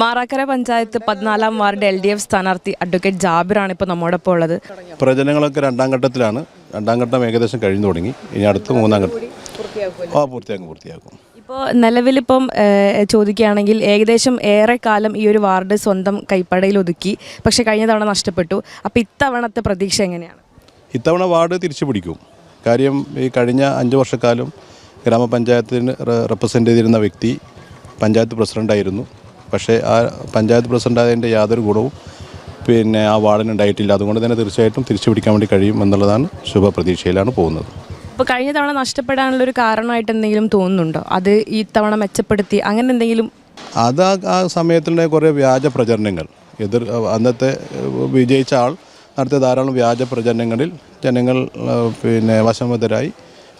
മാറാക്കര പഞ്ചായത്ത് പതിനാലാം ward L D F സ്ഥാനാർത്ഥി advocate ജാബിറാണ് ഇപ്പോൾ നമ്മോടൊപ്പം ഉള്ളത്. പ്രചരണങ്ങളൊക്കെ രണ്ടാം ഘട്ടത്തിലാണ്. രണ്ടാം ഘട്ടം ഏകദേശം കഴിഞ്ഞു തുടങ്ങി. ഇനി അടുത്ത മൂന്നാം ഘട്ടം ആ പൂർത്തിയാക്കും പൂർത്തിയാക്കും. ഇപ്പോൾ നിലവിലിപ്പം ചോദിക്കുകയാണെങ്കിൽ ഏകദേശം ഏറെക്കാലം ഈ ഒരു വാർഡ് സ്വന്തം കൈപ്പടയിൽ ഒതുക്കി പക്ഷേ കഴിഞ്ഞ തവണ നഷ്ടപ്പെട്ടു. അപ്പോൾ ഇത്തവണത്തെ പ്രതീക്ഷ എങ്ങനെയാണ്? ഇത്തവണ വാർഡ് തിരിച്ചു പിടിക്കും. കാര്യം ഈ കഴിഞ്ഞ അഞ്ച് വർഷക്കാലം ഗ്രാമപഞ്ചായത്തിന് റെപ്രസെന്റ് ചെയ്തിരുന്ന വ്യക്തി പഞ്ചായത്ത് പ്രസിഡന്റായിരുന്നു പക്ഷേ ആ പഞ്ചായത്ത് പ്രസിഡന്റായതിന്റെ യാതൊരു ഗുണവും പിന്നെ ആ വാർഡിന് ഉണ്ടായിട്ടില്ല അതുകൊണ്ട് തന്നെ തീർച്ചയായിട്ടും തിരിച്ചു പിടിക്കാൻ വേണ്ടി കഴിയും എന്നുള്ളതാണ് ശുഭപ്രതീക്ഷയിലാണ് പോകുന്നത്. ഇപ്പോൾ കഴിഞ്ഞ തവണ നഷ്ടപ്പെടാനുള്ള ഒരു കാരണമായിട്ട് എന്തെങ്കിലും തോന്നുന്നുണ്ടോ? അത് ഈ തവണ മെച്ചപ്പെടുത്തി അങ്ങനെ എന്തെങ്കിലും അത് ആ സമയത്തുള്ള കുറേ വ്യാജ പ്രചരണങ്ങൾ. എതിർ അന്നത്തെ വിജയിച്ച ആൾ നടത്തിയ ധാരാളം വ്യാജ പ്രചരണങ്ങളിൽ ജനങ്ങൾ പിന്നെ വശംബദ്ധരായി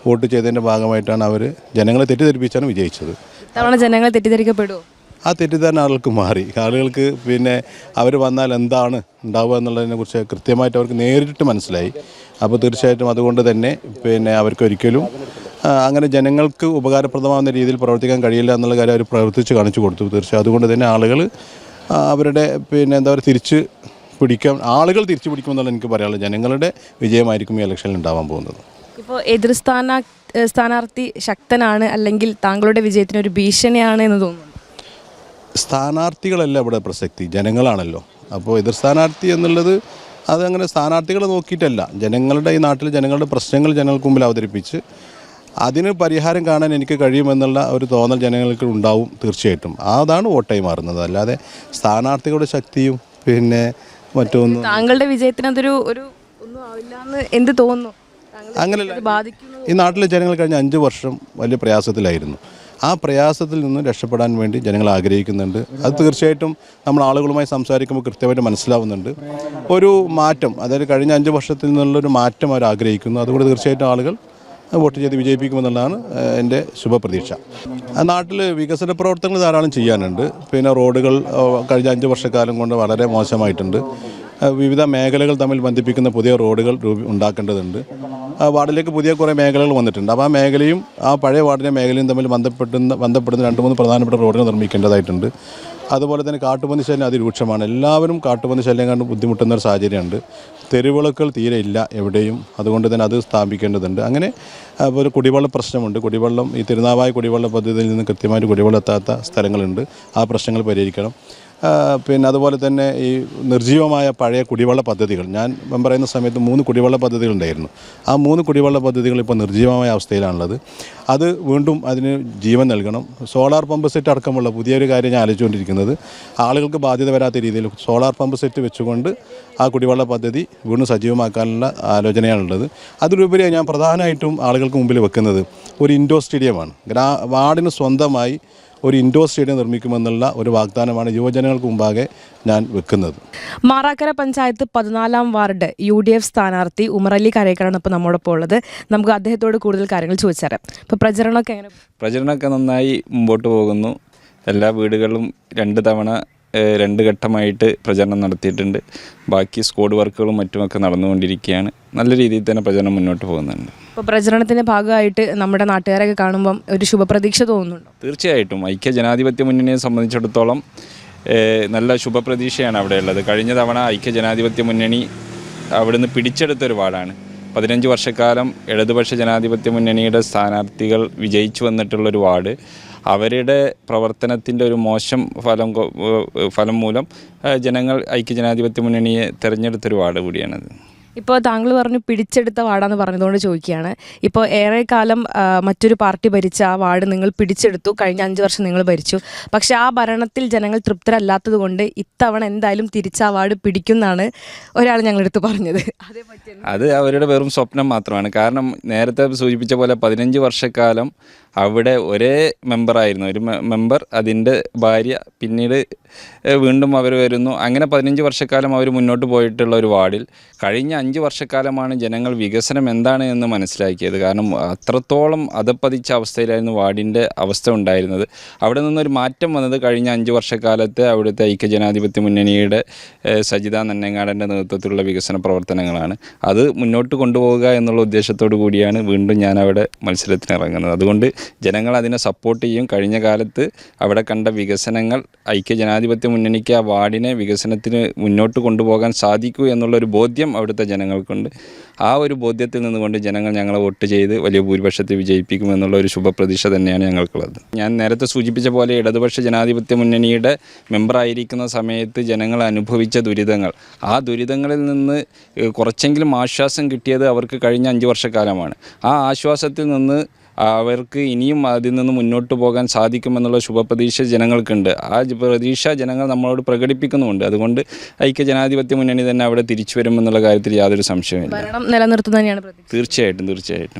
വോട്ട് ചെയ്തതിന്റെ ഭാഗമായിട്ടാണ് അവർ ജനങ്ങളെ തെറ്റിദ്ധരിപ്പിച്ചാണ് വിജയിച്ചത്. തവണ ജനങ്ങൾ തെറ്റിദ്ധരിക്കപ്പെടുമോ ആ തെറ്റിദ്ധാരണ ആളുകൾക്ക് മാറി. ആളുകൾക്ക് പിന്നെ അവർ വന്നാൽ എന്താണ് ഉണ്ടാവുക എന്നുള്ളതിനെക്കുറിച്ച് കൃത്യമായിട്ട് അവർക്ക് നേരിട്ട് മനസ്സിലായി. അപ്പോൾ തീർച്ചയായിട്ടും അതുകൊണ്ട് തന്നെ പിന്നെ അവർക്ക് ഒരിക്കലും അങ്ങനെ ജനങ്ങൾക്ക് ഉപകാരപ്രദമാകുന്ന രീതിയിൽ പ്രവർത്തിക്കാൻ കഴിയില്ല എന്നുള്ള കാര്യം അവർ പ്രവർത്തിച്ച് കാണിച്ചു കൊടുത്തു. തീർച്ചയായും അതുകൊണ്ട് തന്നെ ആളുകൾ അവരുടെ പിന്നെ എന്താ പറയുക തിരിച്ച് പിടിക്കാൻ ആളുകൾ തിരിച്ചു പിടിക്കുമെന്നുള്ള എനിക്ക് പറയാനുള്ളത് ജനങ്ങളുടെ വിജയമായിരിക്കും ഈ ഇലക്ഷനിൽ ഉണ്ടാവാൻ പോകുന്നത്. ഇപ്പോൾ എതിർ സ്ഥാനാ സ്ഥാനാർത്ഥി ശക്തനാണ് അല്ലെങ്കിൽ താങ്കളുടെ വിജയത്തിന് ഒരു ഭീഷണിയാണ് എന്ന് തോന്നുന്നു. സ്ഥാനാർത്ഥികളല്ല ഇവിടെ പ്രസക്തി ജനങ്ങളാണല്ലോ. അപ്പോൾ എതിർ സ്ഥാനാർത്ഥി എന്നുള്ളത് അതങ്ങനെ സ്ഥാനാർത്ഥികളെ നോക്കിയിട്ടല്ല. ജനങ്ങളുടെ ഈ നാട്ടിൽ ജനങ്ങളുടെ പ്രശ്നങ്ങൾ ജനങ്ങൾക്ക് മുമ്പിൽ അവതരിപ്പിച്ച് അതിന് പരിഹാരം കാണാൻ എനിക്ക് കഴിയുമെന്നുള്ള ഒരു തോന്നൽ ജനങ്ങൾക്ക് ഉണ്ടാവും തീർച്ചയായിട്ടും. അതാണ് വോട്ടായി മാറുന്നത്. അല്ലാതെ സ്ഥാനാർത്ഥികളുടെ ശക്തിയും പിന്നെ മറ്റൊന്നും താങ്കളുടെ വിജയത്തിന് അതൊരു ഒരു ഒന്നും ആവില്ല എന്ന് എന്ത് തോന്നുന്നു? അങ്ങനെയല്ല ഈ നാട്ടിലെ ജനങ്ങൾ കഴിഞ്ഞ അഞ്ച് വർഷം വലിയ പ്രയാസത്തിലായിരുന്നു. ആ പ്രയാസത്തിൽ നിന്ന് രക്ഷപ്പെടാൻ വേണ്ടി ജനങ്ങൾ ആഗ്രഹിക്കുന്നുണ്ട്. അത് തീർച്ചയായിട്ടും നമ്മൾ ആളുകളുമായി സംസാരിക്കുമ്പോൾ കൃത്യമായിട്ട് മനസ്സിലാവുന്നുണ്ട്. ഒരു മാറ്റം അതായത് കഴിഞ്ഞ അഞ്ച് വർഷത്തിൽ നിന്നുള്ളൊരു മാറ്റം അവർ ആഗ്രഹിക്കുന്നു. അതുകൊണ്ട് തീർച്ചയായിട്ടും ആളുകൾ വോട്ട് ചെയ്ത് വിജയിപ്പിക്കുമെന്നുള്ളതാണ് എന്റെ ശുഭപ്രതീക്ഷ. നാട്ടിൽ വികസന പ്രവർത്തനങ്ങൾ ധാരാളം ചെയ്യാനുണ്ട്. പിന്നെ റോഡുകൾ കഴിഞ്ഞ അഞ്ച് വർഷക്കാലം കൊണ്ട് വളരെ മോശമായിട്ടുണ്ട്. വിവിധ മേഖലകൾ തമ്മിൽ ബന്ധിപ്പിക്കുന്ന പുതിയ റോഡുകൾ ഉണ്ടാക്കേണ്ടതുണ്ട്. വാർഡിലേക്ക് പുതിയ കുറേ മേഖലകൾ വന്നിട്ടുണ്ട്. അപ്പോൾ ആ മേഖലയും ആ പഴയ വാർഡിലെ മേഖലയും തമ്മിൽ ബന്ധപ്പെടുന്ന ബന്ധപ്പെടുന്ന രണ്ട് മൂന്ന് പ്രധാനപ്പെട്ട റോഡുകൾ നിർമ്മിക്കേണ്ടതായിട്ടുണ്ട്. അതുപോലെ തന്നെ കാട്ടുപന്നി ശല്യം അതിരൂക്ഷമാണ്. എല്ലാവരും കാട്ടുപന്നി ശല്യം കണ്ട് ബുദ്ധിമുട്ടുന്ന ഒരു സാഹചര്യമുണ്ട്. തെരുവിളക്കൾ തീരെ ഇല്ല എവിടെയും. അതുകൊണ്ട് തന്നെ അത് സ്ഥാപിക്കേണ്ടതുണ്ട്. അങ്ങനെ ഒരു കുടിവെള്ള പ്രശ്നമുണ്ട്. കുടിവെള്ളം ഈ തിരുനാവായ കുടിവെള്ള പദ്ധതിയിൽ നിന്ന് കൃത്യമായിട്ട് കുടിവെള്ളം എത്താത്ത സ്ഥലങ്ങളുണ്ട്. ആ പ്രശ്നങ്ങൾ പരിഹരിക്കണം. പിന്നെ അതുപോലെ തന്നെ ഈ നിർജീവമായ പഴയ കുടിവെള്ള പദ്ധതികൾ. ഞാൻ പറയുന്ന സമയത്ത് മൂന്ന് കുടിവെള്ള പദ്ധതികൾ ഉണ്ടായിരുന്നു. ആ മൂന്ന് കുടിവെള്ള പദ്ധതികൾ ഇപ്പോൾ നിർജീവമായ അവസ്ഥയിലാണുള്ളത്. അത് വീണ്ടും അതിന് ജീവൻ നൽകണം. സോളാർ പമ്പ് സെറ്റ് അടക്കമുള്ള പുതിയൊരു കാര്യം ഞാൻ ആലോചിച്ചുകൊണ്ടിരിക്കുന്നത്. ആളുകൾക്ക് ബാധ്യത വരാത്ത രീതിയിൽ സോളാർ പമ്പ് സെറ്റ് വെച്ചുകൊണ്ട് ആ കുടിവെള്ള പദ്ധതി വീണ്ടും സജീവമാക്കാനുള്ള ആലോചനയാണുള്ളത്. അതിലുപരി ഞാൻ പ്രധാനമായിട്ടും ആളുകൾക്ക് മുമ്പിൽ വെക്കുന്നത് ഒരു ഇൻഡോർ സ്റ്റേഡിയമാണ്. ഗ്രാ വാർഡിന് സ്വന്തമായി ഒരു ഇൻഡോർ സ്റ്റേഡിയം നിർമ്മിക്കുമെന്നുള്ള ഒരു വാഗ്ദാനമാണ് യുവജനങ്ങൾക്ക് മുമ്പാകെ ഞാൻ വെക്കുന്നത്. മാറാക്കര പഞ്ചായത്ത് പതിനാലാം വാർഡ് യു ഡി എഫ് സ്ഥാനാർത്ഥി ഉമറലി കരേക്കറാണ് ഇപ്പോൾ നമ്മോടൊപ്പം ഉള്ളത്. നമുക്ക് അദ്ദേഹത്തോട് കൂടുതൽ കാര്യങ്ങൾ ചോദിച്ചറിയാം ഇപ്പോൾ പ്രചരണമൊക്കെ എങ്ങനെ പ്രചരണമൊക്കെ നന്നായി മുമ്പോട്ട് പോകുന്നു. എല്ലാ വീടുകളിലും രണ്ട് തവണ രണ്ട് ഘട്ടമായിട്ട് പ്രചരണം നടത്തിയിട്ടുണ്ട്. ബാക്കി സ്കോഡ് വർക്കുകളും മറ്റുമൊക്കെ നടന്നുകൊണ്ടിരിക്കുകയാണ്. നല്ല രീതിയിൽ തന്നെ പ്രചരണം മുന്നോട്ട് പോകുന്നുണ്ട്. ഇപ്പോൾ പ്രചരണത്തിന്റെ ഭാഗമായിട്ട് നമ്മുടെ നാട്ടുകാരൊക്കെ കാണുമ്പം ഒരു ശുഭപ്രതീക്ഷ തോന്നുന്നുണ്ടോ? തീർച്ചയായിട്ടും. ഐക്യ ജനാധിപത്യ മുന്നണിയെ സംബന്ധിച്ചിടത്തോളം നല്ല ശുഭപ്രതീക്ഷയാണ് അവിടെ ഉള്ളത് കഴിഞ്ഞ തവണ ഐക്യ ജനാധിപത്യ മുന്നണി അവിടുന്ന് പിടിച്ചെടുത്തൊരു വാർഡാണ്. പതിനഞ്ച് വർഷക്കാലം ഇടതുപക്ഷ ജനാധിപത്യ മുന്നണിയുടെ സ്ഥാനാർത്ഥികൾ വിജയിച്ചു വന്നിട്ടുള്ളൊരു വാർഡ്. അവരുടെ പ്രവർത്തനത്തിന്റെ ഒരു മോശം ഫലം ഫലം മൂലം ജനങ്ങൾ ഐക്യ ജനാധിപത്യ മുന്നണിയെ തിരഞ്ഞെടുത്തൊരു വാർഡ് കൂടിയാണത്. ഇപ്പോൾ താങ്കൾ പറഞ്ഞു പിടിച്ചെടുത്ത വാർഡാന്ന് പറഞ്ഞതുകൊണ്ട് ചോദിക്കുകയാണ്. ഇപ്പോൾ ഏറെക്കാലം കാലം മറ്റൊരു പാർട്ടി ഭരിച്ച ആ വാർഡ് നിങ്ങൾ പിടിച്ചെടുത്തു. കഴിഞ്ഞ അഞ്ച് വർഷം നിങ്ങൾ ഭരിച്ചു. പക്ഷേ ആ ഭരണത്തിൽ ജനങ്ങൾ തൃപ്തരല്ലാത്തത് കൊണ്ട് ഇത്തവണ എന്തായാലും തിരിച്ച ആ വാർഡ് പിടിക്കുന്നാണ് ഒരാൾ ഞങ്ങളെടുത്ത് പറഞ്ഞത്? അത് അവരുടെ വെറും സ്വപ്നം മാത്രമാണ്. കാരണം നേരത്തെ സൂചിപ്പിച്ച പോലെ പതിനഞ്ച് വർഷക്കാലം അവിടെ ഒരേ മെമ്പറായിരുന്നു ഒരു മെമ്പർ അതിന്റെ ഭാര്യ പിന്നീട് വീണ്ടും അവർ വരുന്നു. അങ്ങനെ പതിനഞ്ച് വർഷക്കാലം അവർ മുന്നോട്ട് പോയിട്ടുള്ള ഒരു വാർഡിൽ കഴിഞ്ഞ അഞ്ച് വർഷക്കാലമാണ് ജനങ്ങൾ വികസനം എന്താണ് എന്ന് മനസ്സിലാക്കിയത്. കാരണം അത്രത്തോളം അതപ്പതിച്ച അവസ്ഥയിലായിരുന്നു വാർഡിന്റെ അവസ്ഥ ഉണ്ടായിരുന്നത്. അവിടെ നിന്നൊരു മാറ്റം വന്നത് കഴിഞ്ഞ അഞ്ച് വർഷക്കാലത്ത് അവിടുത്തെ ഐക്യജനാധിപത്യ മുന്നണിയുടെ സജിത നന്നങ്ങാടന്റെ നേതൃത്വത്തിലുള്ള വികസന പ്രവർത്തനങ്ങളാണ്. അത് മുന്നോട്ട് കൊണ്ടുപോകുക എന്നുള്ള ഉദ്ദേശത്തോടു കൂടിയാണ് വീണ്ടും ഞാൻ അവിടെ മത്സരത്തിന് ഇറങ്ങുന്നത് അതുകൊണ്ട് ജനങ്ങൾ അതിനെ സപ്പോർട്ട് ചെയ്യും. കഴിഞ്ഞ കാലത്ത് അവിടെ കണ്ട വികസനങ്ങൾ ഐക്യജനാധിപത്യ മുന്നണിക്ക് ആ വാർഡിനെ വികസനത്തിന് മുന്നോട്ട് കൊണ്ടുപോകാൻ സാധിക്കൂ എന്നുള്ളൊരു ബോധ്യം അവിടുത്തെ ജനങ്ങൾക്കുണ്ട്. ആ ഒരു ബോധ്യത്തിൽ നിന്നുകൊണ്ട് ജനങ്ങൾ ഞങ്ങളെ വോട്ട് ചെയ്ത് വലിയ ഭൂരിപക്ഷത്തെ വിജയിപ്പിക്കുമെന്നുള്ള ഒരു ശുഭപ്രതീക്ഷ തന്നെയാണ് ഞങ്ങൾക്കുള്ളത്. ഞാൻ നേരത്തെ സൂചിപ്പിച്ച പോലെ ഇടതുപക്ഷ ജനാധിപത്യ മുന്നണിയുടെ മെമ്പറായിരിക്കുന്ന സമയത്ത് ജനങ്ങൾ അനുഭവിച്ച ദുരിതങ്ങൾ. ആ ദുരിതങ്ങളിൽ നിന്ന് കുറച്ചെങ്കിലും ആശ്വാസം കിട്ടിയത് അവർക്ക് കഴിഞ്ഞ അഞ്ച് വർഷക്കാലമാണ്. ആ ആശ്വാസത്തിൽ നിന്ന് അവർക്ക് ഇനിയും അതിൽ നിന്ന് മുന്നോട്ട് പോകാൻ സാധിക്കുമെന്നുള്ള ശുഭപ്രതീക്ഷ ജനങ്ങൾക്കുണ്ട്. ആ പ്രതീക്ഷ ജനങ്ങൾ നമ്മളോട് പ്രകടിപ്പിക്കുന്നുമുണ്ട്. അതുകൊണ്ട് ഐക്യ ജനാധിപത്യ മുന്നണി തന്നെ അവിടെ തിരിച്ചു വരുമെന്നുള്ള കാര്യത്തിൽ യാതൊരു സംശയമില്ല തീർച്ചയായിട്ടും തീർച്ചയായിട്ടും.